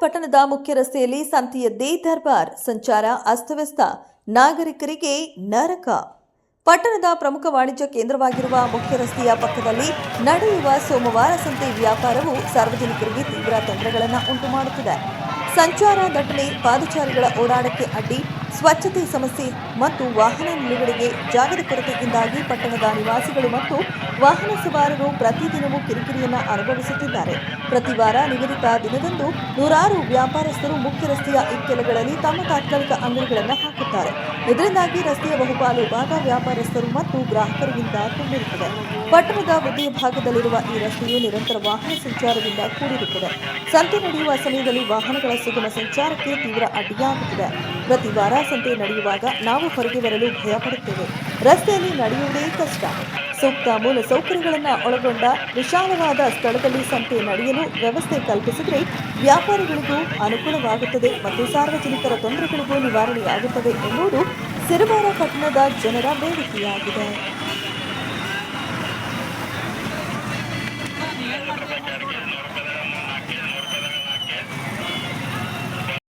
ಪಟ್ಟಣದ ಮುಖ್ಯ ರಸ್ತೆಯಲ್ಲಿ ಸಂತೆಯದ್ದೇ ದರ್ಬಾರ್, ಸಂಚಾರ ಅಸ್ತವ್ಯಸ್ತ, ನಾಗರಿಕರಿಗೆ ನರಕ. ಪಟ್ಟಣದ ಪ್ರಮುಖ ವಾಣಿಜ್ಯ ಕೇಂದ್ರವಾಗಿರುವ ಮುಖ್ಯ ರಸ್ತೆಯ ಪಕ್ಕದಲ್ಲಿ ನಡೆಯುವ ಸೋಮವಾರ ಸಂತೆ ವ್ಯಾಪಾರವು ಸಾರ್ವಜನಿಕರಿಗೆ ತೀವ್ರ ತೊಂದರೆಗಳನ್ನು ಉಂಟು ಮಾಡುತ್ತಿದೆ ಸಂಚಾರ ದಟ್ಟಣೆ ಪಾದಚಾರಿಗಳ ಓಡಾಟಕ್ಕೆ ಅಡ್ಡಿ ಸ್ವಚ್ಛತೆ ಸಮಸ್ಯೆ ಮತ್ತು ವಾಹನ ನಿಲುಗಡೆಗೆ ಜಾಗದ ಕೊರತೆಯಿಂದಾಗಿ ಪಟ್ಟಣದ ನಿವಾಸಿಗಳು ಮತ್ತು ವಾಹನ ಸವಾರರು ಪ್ರತಿದಿನವೂ ಕಿರಿಕಿರಿಯನ್ನು ಅನುಭವಿಸುತ್ತಿದ್ದಾರೆ. ಪ್ರತಿ ವಾರ ನಿಗದಿತ ದಿನದಂದು ನೂರಾರು ವ್ಯಾಪಾರಸ್ಥರು ಮುಖ್ಯ ರಸ್ತೆಯ ಇಕ್ಕೆಲಗಳಲ್ಲಿ ತಮ್ಮ ತಾತ್ಕಾಲಿಕ ಅಂಗಡಿಗಳನ್ನು ಹಾಕುತ್ತಾರೆ. ಇದರಿಂದಾಗಿ ರಸ್ತೆಯ ಬಹುಪಾಲು ಭಾಗ ವ್ಯಾಪಾರಸ್ಥರು ಮತ್ತು ಗ್ರಾಹಕರಿಗಿಂತ ತುಂಬಿರುತ್ತದೆ. ಪಟ್ಟಣದ ಮಧ್ಯ ಭಾಗದಲ್ಲಿರುವ ಈ ರಸ್ತೆಯು ನಿರಂತರ ವಾಹನ ಸಂಚಾರದಿಂದ ಕೂಡಿರುತ್ತದೆ. ಸಂತೆ ನಡೆಯುವ ಸಮಯದಲ್ಲಿ ವಾಹನಗಳ ಸುಗಮ ಸಂಚಾರಕ್ಕೆ ತೀವ್ರ ಅಡ್ಡಿಯಾಗುತ್ತದೆ. ಪ್ರತಿ ವಾರ ಸಂತೆ ನಡೆಯುವಾಗ ನಾವು ಹೊರಗೆ ಬರಲು ಭಯಪಡುತ್ತೇವೆ. ರಸ್ತೆಯಲ್ಲಿ ನಡೆಯುವುದೇ ಕಷ್ಟ. ಸೂಕ್ತ ಮೂಲ ಸೌಕರ್ಯಗಳನ್ನು ಒಳಗೊಂಡ ವಿಶಾಲವಾದ ಸ್ಥಳದಲ್ಲಿ ಸಂತೆ ನಡೆಯಲು ವ್ಯವಸ್ಥೆ ಕಲ್ಪಿಸಿದರೆ ವ್ಯಾಪಾರಿಗಳಿಗೂ ಅನುಕೂಲವಾಗುತ್ತದೆ ಮತ್ತು ಸಾರ್ವಜನಿಕರ ತೊಂದರೆಗಳಿಗೂ ನಿವಾರಣೆಯಾಗುತ್ತದೆ ಎನ್ನುವುದು ಸಿರುವಾರ ಪಟ್ಟಣದ ಜನರ ಬೇಡಿಕೆಯಾಗಿದೆ.